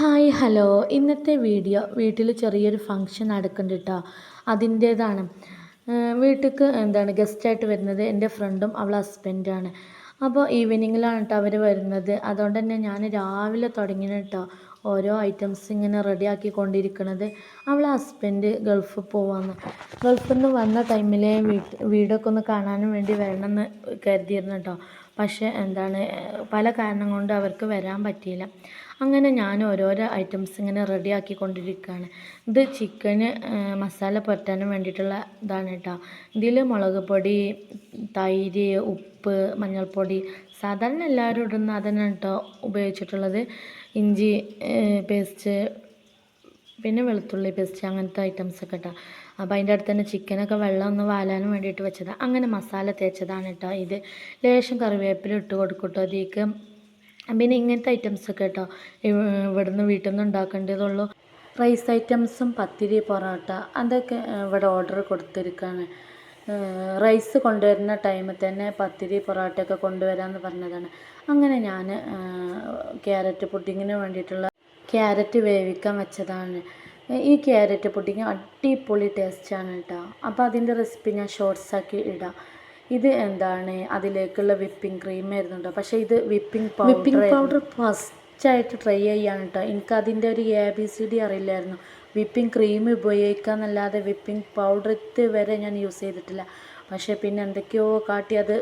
Hi hello. ഇന്നത്തെ video വീട്ടിൽ ചെറിയൊരു ഫങ്ഷൻ നടക്കുന്നുണ്ട് കേട്ടോ അതിന്റേതാണ്. വീട്ടിലേക്ക് എന്താണ് ഗസ്റ്റായിട്ട് വരുന്നത് എന്റെ ഫ്രണ്ടും അവളെ ഹസ്ബൻഡാണ്. അപ്പോൾ ഈവനിങ്ങിലാണ് കേട്ടോ അവർ വരുന്നത്. അതുകൊണ്ട് തന്നെ ഞാൻ രാവിലെ തുടങ്ങിയത് കേട്ടോ ഓരോ ഐറ്റംസ് ഇങ്ങനെ റെഡിയാക്കി കൊണ്ടിരിക്കുന്നത് അവളെ ഹസ്ബൻഡ് ഗൾഫ് പോവാന്ന് ഗൾഫിൽ നിന്ന് വന്ന ടൈമിലെ വീട്ട് വീടൊക്കെ ഒന്ന് കാണാനും വേണ്ടി വരണമെന്ന് കരുതിയിരുന്നു കേട്ടോ പക്ഷേ എന്താണ് പല കാരണം കൊണ്ട് അവർക്ക് വരാൻ പറ്റിയില്ല. അങ്ങനെ ഞാൻ ഓരോരോ ഐറ്റംസ് ഇങ്ങനെ റെഡി ആക്കിക്കൊണ്ടിരിക്കുകയാണ്. ഇത് ചിക്കന് മസാല പുരട്ടാനും വേണ്ടിയിട്ടുള്ള ഇതാണ് കേട്ടോ. ഇതിൽ മുളക് പൊടി തൈര് ഉപ്പ് മഞ്ഞൾപ്പൊടി സാധാരണ എല്ലാവരും ഇടുന്ന അതന്നെ കേട്ടോ ഉപയോഗിച്ചിട്ടുള്ളത്. ഇഞ്ചി പേസ്റ്റ് പിന്നെ വെളുത്തുള്ളി പേസ്റ്റ് അങ്ങനത്തെ ഐറ്റംസൊക്കെ കേട്ടോ. അപ്പോൾ അതിന്റെ അടുത്ത് തന്നെ ചിക്കനൊക്കെ വെള്ളം ഒന്ന് വാലാനും വേണ്ടിയിട്ട് വെച്ചതാണ് അങ്ങനെ മസാല തേച്ചതാണ് കേട്ടോ ഇത്. ലേശം കറിവേപ്പില ഇട്ട് കൊടുക്കും കേട്ടോ അതിലേക്ക് പിന്നെ ഇങ്ങനത്തെ ഐറ്റംസൊക്കെ കേട്ടോ ഇവിടുന്ന് വീട്ടിൽ നിന്ന് ഉണ്ടാക്കേണ്ടതുള്ളൂ. റൈസ് ഐറ്റംസും പത്തിരി പൊറോട്ട അതൊക്കെ ഇവിടെ ഓർഡർ കൊടുത്തിരിക്കുകയാണ് റൈസ് കൊണ്ടുവരുന്ന ടൈമിൽ തന്നെ പത്തിരി പൊറോട്ടയൊക്കെ കൊണ്ടുവരാമെന്ന് പറഞ്ഞതാണ്. അങ്ങനെ ഞാൻ ക്യാരറ്റ് പുഡിങ്ങിന് വേണ്ടിയിട്ടുള്ള ക്യാരറ്റ് വേവിക്കാൻ വെച്ചതാണ്. ഈ ക്യാരറ്റ് പുഡിങ് അടിപൊളി ടേസ്റ്റാണ് കേട്ടോ അപ്പോൾ അതിന്റെ റെസിപ്പി ഞാൻ ഷോർട്സ് ആക്കി ഇടാം. ഇത് എന്താണ്? അതിലേക്കുള്ള വിപ്പിംഗ് ക്രീം ആയിരുന്നു പക്ഷേ ഇത് whipping powder whipping powder first ആയിട്ട് ട്രൈ ചെയ്യാണ് കേട്ടോ എനിക്ക് അതിന്റെ ഒരു എ ബി സി ഡി അറിയില്ലായിരുന്നു. വിപ്പിംഗ് ക്രീം ഉപയോഗിക്കാന്നല്ലാതെ വിപ്പിംഗ് പൗഡർ ഇതുവരെ ഞാൻ യൂസ് ചെയ്തിട്ടില്ല. പക്ഷേ പിന്നെ എന്തൊക്കെയോ കാട്ടി അത്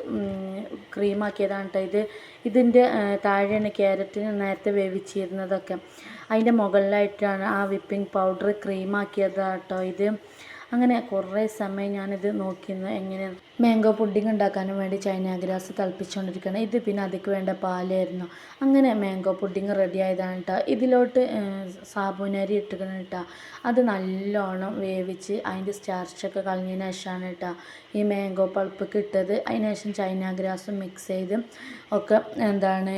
ക്രീമാക്കിയതാണ് കേട്ടോ ഇത്. ഇതിന്റെ താഴെയാണ് ക്യാരറ്റിന് നേരത്തെ വേവിച്ചിരുന്നതൊക്കെ. അതിന്റെ മുകളിലായിട്ടാണ് ആ വിപ്പിംഗ് പൗഡർ ക്രീമാക്കിയതാട്ടോ ഇത്. അങ്ങനെ കുറേ സമയം ഞാനിത് നോക്കിയിരുന്നു എങ്ങനെയാണ് മാംഗോ പുഡിംഗ് ഉണ്ടാക്കാനും വേണ്ടി ചൈന ഗ്രാസ് തിളപ്പിച്ചുകൊണ്ടിരിക്കുകയാണ് ഇത് പിന്നെ അതിക്ക് വേണ്ട പാലായിരുന്നു. അങ്ങനെ മാംഗോ പുഡിംഗ് റെഡി ആയതാണ് കേട്ടോ ഇതിലോട്ട് സാബുനരി ഇട്ടിരിക്കണം കേട്ടോ അത് നല്ലോണം വേവിച്ച് അതിന്റെ സ്റ്റാർച്ചൊക്കെ കളഞ്ഞതിന് ശേഷമാണ് കേട്ടോ ഈ മാംഗോ പൾപ്പ് കിട്ടത് അതിന് ശേഷം ചൈന ഗ്രാസും മിക്സ് ചെയ്ത് ഒക്കെ എന്താണ്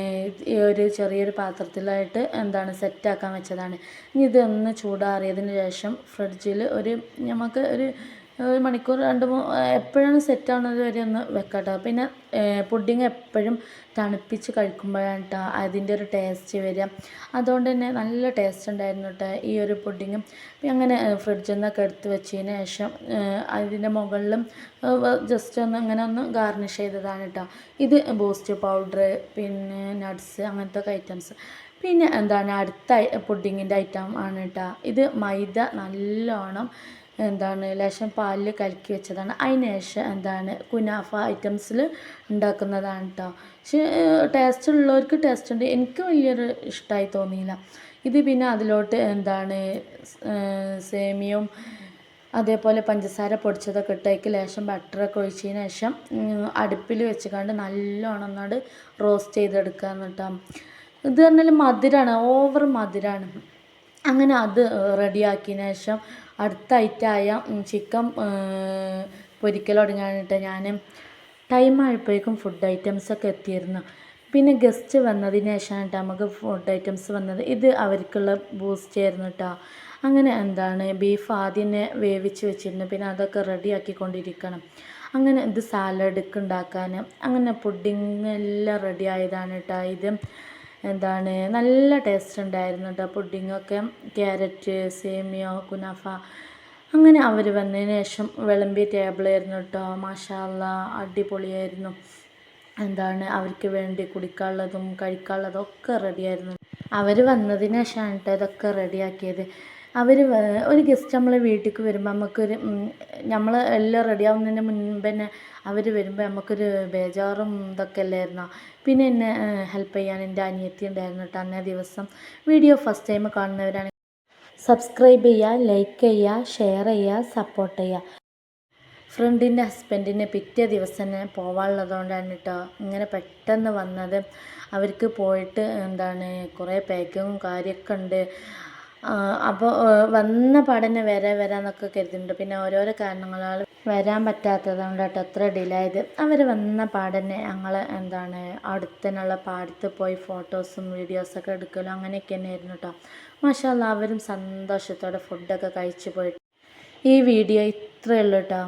ഈ ഒരു ചെറിയൊരു പാത്രത്തിലായിട്ട് എന്താണ് സെറ്റാക്കാൻ വെച്ചതാണ്. ഇനി ഇതൊന്ന് ചൂടാറിയതിന് ശേഷം ഫ്രിഡ്ജിൽ ഒരു നമുക്ക് ഒരു ഒരു മണിക്കൂർ രണ്ട് എപ്പോഴാണ് സെറ്റ് ആവുന്നത് വരെ ഒന്ന് വെക്കാട്ടോ. പിന്നെ പുഡിങ് എപ്പോഴും തണുപ്പിച്ച് കഴിക്കുമ്പോഴാണ് കേട്ടോ അതിന്റെ ഒരു ടേസ്റ്റ് വരിക. അതുകൊണ്ട് തന്നെ നല്ല ടേസ്റ്റ് ഉണ്ടായിരുന്നു കേട്ടോ ഈ ഒരു പുഡിങ്ങും. അങ്ങനെ ഫ്രിഡ്ജിൽ നിന്നൊക്കെ എടുത്ത് വെച്ചതിന് ശേഷം അതിന്റെ മുകളിലും ജസ്റ്റ് ഒന്ന് അങ്ങനെ ഒന്ന് ഗാർണിഷ് ചെയ്തതാണ് കേട്ടോ ഇത് ബൂസ്റ്റ് പൗഡർ പിന്നെ നട്ട്സ് അങ്ങനത്തെ ഒക്കെ ഐറ്റംസ്. പിന്നെ എന്താണ് അടുത്ത പുഡിങ്ങിന്റെ ഐറ്റം ആണ് കേട്ടോ ഇത് മൈദ നല്ലോണം എന്താണ് ലേശം പാലിൽ കലക്കി വെച്ചതാണ്. അതിന് ശേഷം എന്താണ് കുനാഫ ഐറ്റംസിൽ ഉണ്ടാക്കുന്നതാണ് കേട്ടോ പക്ഷേ ടേസ്റ്റ് ഉള്ളവർക്ക് ടേസ്റ്റ് ഉണ്ട്. എനിക്ക് വലിയൊരു ഇഷ്ടമായി തോന്നിയില്ല. ഇത് പിന്നെ അതിലോട്ട് എന്താണ് സേമിയയും അതേപോലെ പഞ്ചസാര പൊടിച്ചതൊക്കെ ഇട്ടേക്ക് ലേശം ബട്ടറൊക്കെ ഒഴിച്ചതിന് ശേഷം അടുപ്പിൽ വെച്ച് കണ്ട് നല്ലോണം ഒന്നാട് റോസ്റ്റ് ചെയ്തെടുക്കുക എന്നിട്ടാ ഇത് പറഞ്ഞാൽ മധുരമാണ് ഓവർ മധുരമാണ് അങ്ങനെ അത് റെഡിയാക്കിയതിന് ശേഷം അടുത്ത ഐറ്റമായ ചിക്കൻ പൊരിക്കൽ തുടങ്ങാനിട്ട് ഞാൻ ടൈം ആയപ്പോഴേക്കും ഫുഡ് ഐറ്റംസൊക്കെ എത്തിയിരുന്നു. പിന്നെ ഗസ്റ്റ് വന്നതിന് ശേഷമാണ് കേട്ടോ നമുക്ക് ഫുഡ് ഐറ്റംസ് വന്നത്. ഇത് അവർക്കുള്ള ബൂസ്റ്റ് ആയിരുന്നു കേട്ടോ അങ്ങനെ എന്താണ് ബീഫ് ആദ്യം വേവിച്ച് വെച്ചിരുന്നു. പിന്നെ അതൊക്കെ റെഡി ആക്കിക്കൊണ്ടിരിക്കണം. അങ്ങനെ ഇത് സാലഡ് ഉണ്ടാക്കാൻ അങ്ങനെ പുഡിങ് എല്ലാം റെഡി ആയതാണ് കേട്ടോ ഇത്. എന്താണ് നല്ല ടേസ്റ്റ് ഉണ്ടായിരുന്നു കേട്ടോ പുഡിങ്ങൊക്കെ ക്യാരറ്റ് സേമിയ കുനാഫ അങ്ങനെ അവർ വന്നതിന് ശേഷം വിളമ്പിയ ടേബിളായിരുന്നു കേട്ടോ മാഷാല്ല അടിപൊളിയായിരുന്നു. എന്താണ് അവർക്ക് വേണ്ടി കുടിക്കാനുള്ളതും കഴിക്കാനുള്ളതും ഒക്കെ റെഡിയായിരുന്നു അവർ വന്നതിന് ശേഷമാണ് കേട്ടോ ഇതൊക്കെ റെഡിയാക്കിയത് അവർ ഒരു ഗസ്റ്റ് നമ്മളെ വീട്ടിലേക്ക് വരുമ്പോൾ നമുക്കൊരു നമ്മൾ എല്ലാം റെഡിയാവുന്നതിന് മുൻപ് തന്നെ അവർ വരുമ്പോൾ നമുക്കൊരു ബേജാറും ഇതൊക്കെ അല്ലായിരുന്നോ? പിന്നെ എന്നെ ഹെൽപ്പ് ചെയ്യാൻ എന്റെ അനിയത്തി ഉണ്ടായിരുന്നു കേട്ടോ അന്നേ ദിവസം. വീഡിയോ ഫസ്റ്റ് ടൈം കാണുന്നവരാണ്. സബ്സ്ക്രൈബ് ചെയ്യുക ലൈക്ക് ചെയ്യുക ഷെയർ ചെയ്യുക സപ്പോർട്ട് ചെയ്യുക ഫ്രണ്ടിന്റെ ഹസ്ബൻഡിന് പിറ്റേ ദിവസം തന്നെ പോവാനുള്ളതുകൊണ്ടാണ് കേട്ടോ ഇങ്ങനെ പെട്ടെന്ന് വന്നത്. അവർക്ക് പോയിട്ട് എന്താണ് കുറേ പാക്കിങ്ങും കാര്യമൊക്കെ ഉണ്ട്. അപ്പോൾ വന്ന പാടന്നെ വരെ വരാന്നൊക്കെ കരുതുന്നുണ്ട് പിന്നെ ഓരോരോ കാരണങ്ങളാൽ വരാൻ പറ്റാത്തതുകൊണ്ട് കേട്ടോ അത്ര ഡിലേ ആയത് അവർ വന്ന പാടന്നെ ഞങ്ങൾ എന്താണ് അടുത്തന്നുള്ള പാടത്ത് പോയി ഫോട്ടോസും വീഡിയോസൊക്കെ എടുക്കലും അങ്ങനെയൊക്കെ തന്നെയായിരുന്നു കേട്ടോ മാഷാല്ല അവരും സന്തോഷത്തോടെ ഫുഡൊക്കെ കഴിച്ചു പോയിട്ട്. ഈ വീഡിയോ ഇത്രയേ ഉള്ളൂ കേട്ടോ